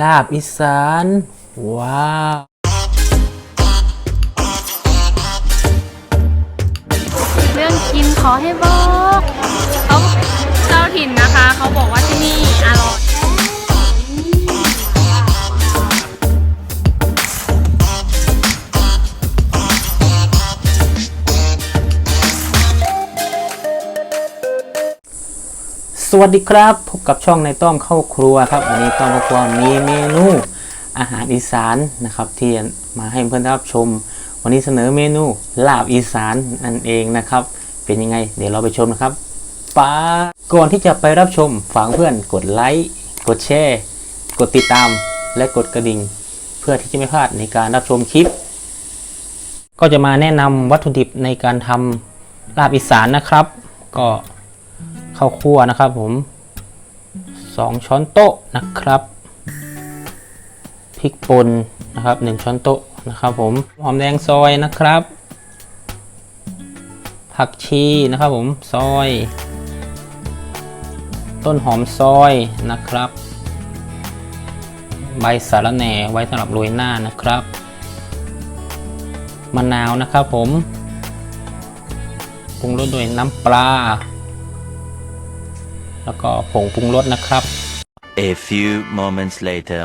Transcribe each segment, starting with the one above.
ลาบอีสาน ว้าวเรื่องกินขอให้บอกเขาเจ้าถิ่นนะคะเขาบอก วัสดีครับพบกับช่องในต้องเข้าครัวครับ วันนี้ต้องเข้าครัวมีเมนูอาหารอีสานนะครับที่มาให้เพื่อนรับชม วันนี้เสนอเมนูลาบอีสานนั่นเองนะครับ เป็นยังไง เดี๋ยวเราไปชมนะครับป้าก่อนที่จะไปรับชมฝากเพื่อนกดไลค์กดแชร์กดติดตาม และกดกระดิ่ง เพื่อที่จะไม่พลาดในการรับชมคลิป ก็จะมาแนะนำวัตถุดิบในการทำลาบอีสานนะครับ ก็ ข้าวคั่วนะครับผม 2 ช้อนโต๊ะนะครับพริกป่นนะครับ 1 ช้อนโต๊ะนะครับผมหอมแดงซอยนะครับ ผักชีนะครับผมซอย ต้นหอมซอยนะครับ ใบสาระแหน่ไว้สำหรับโรยหน้านะครับมะนาวนะครับผมปรุงรสด้วยน้ำปลา แล้วก็ผงปรุงรสนะครับ A few moments later.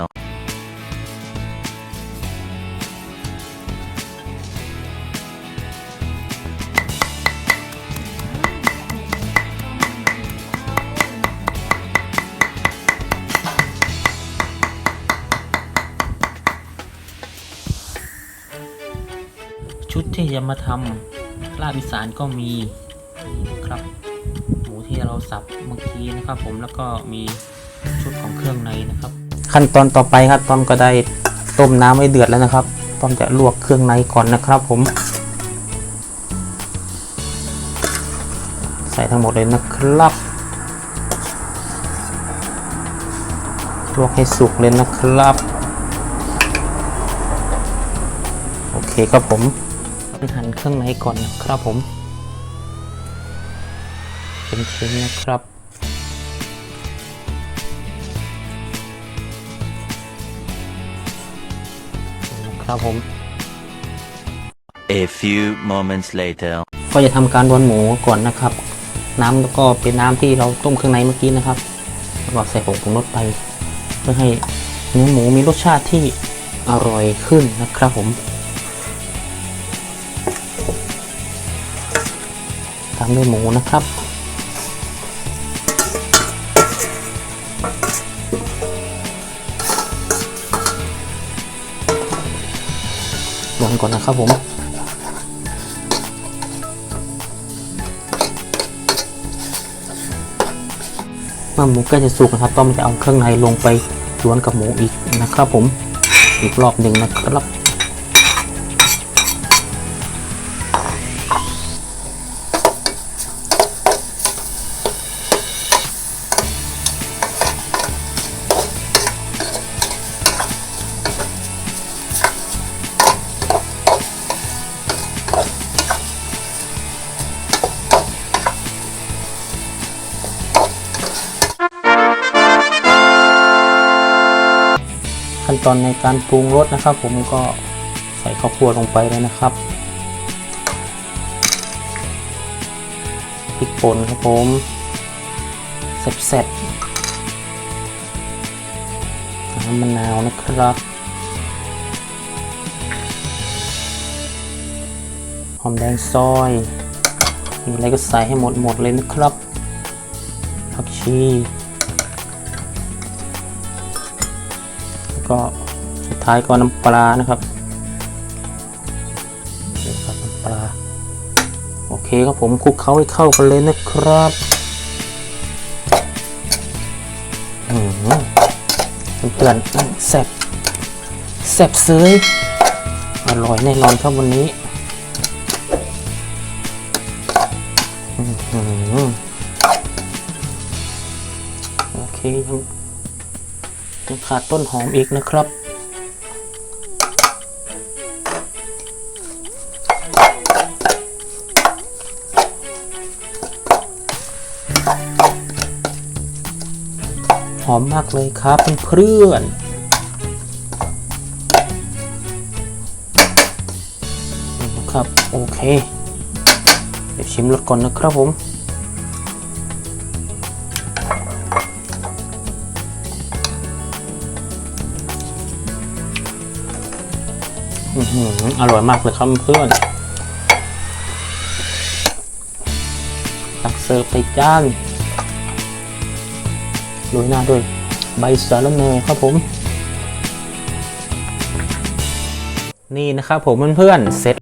ชุดที่จะมาทำลาบอีสานก็มีครับหมู ที่เราสับเมื่อกี้นะครับ ผมแล้วก็มีชุดของเครื่องในนะครับ ขั้นตอนต่อไปครับต้อมก็ได้ต้มน้ำไว้เดือดแล้วนะครับต้อมจะลวกเครื่องในก่อนนะครับ ผม ใส่ทั้งหมดเลยนะครับลวกให้สุกเลยนะครับ โอเคครับผมหั่นเครื่องในก่อนนะครับผม เป็นชิ้นนะครับนะครับผม A few moments later. ก็จะทำการรวนหมูก่อนนะครับ น้ำแล้วก็เป็นน้ำที่เราต้มเครื่องในเมื่อกี้นะครับแล้วก็ใส่ผงปรุงรสไป เพื่อให้เนื้อหมูมีรสชาติที่อร่อยขึ้นนะครับผมตามด้วยหมูนะครับ รวนก่อนนะครับผมเมื่อหมูใกล้จะสุกนะครับ ต้อมจะเอาเครื่องในลงไปล้วนกับหมูอีกนะครับผมอีกรอบหนึ่งนะครับ ขั้นตอนในการปรุงรสนะครับ ผมก็ใส่ข้าวคั่วลงไปเลยนะครับพริกป่นครับผมแซ่บๆน้ำมะนาวนะครับหอมแดงซอยมีอะไรก็ใส่ให้หมดหมดเลยนะครับผักชี ก็สุดท้ายก็น้ำปลานะครับครับน้ำปลาโอเคครับผมคลุกเคล้าให้เข้ากันเลยนะครับอืมเพื่อนแซ่บแซ่บเซยอร่อยแน่นอนครับวันนี้โอเคยัง ยัขาดต้นหอมอีกนะครับ หอมมากเลยครับเพื่อนนะครับ โอเค เดี๋ยวชิมรสก่อนนะครับผม อร่อยมากเลยครับเพื่อนตักเสิร์ฟใส่จานโรยหน้าด้วยใบสาระแหน่ครับผม นี่นะครับผมเพื่อนๆเสร็จ